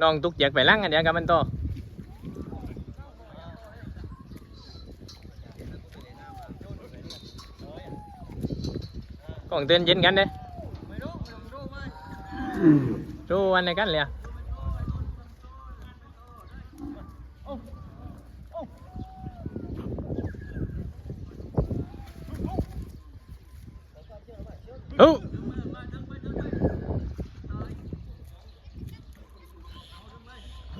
น้องตุกเจยกไปลังกันเดี๋ยวกับมันโตกองเตือนเย็นกันเด้รู้วันไหนกันเลยอะโอ้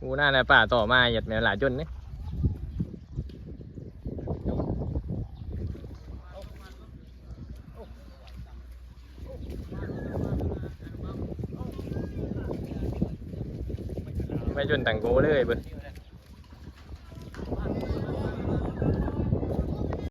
กูหน้าในป่าต่อมาหยัดแมวหลาจนเนี่ยไม่จนต่างโกเลยเบอร์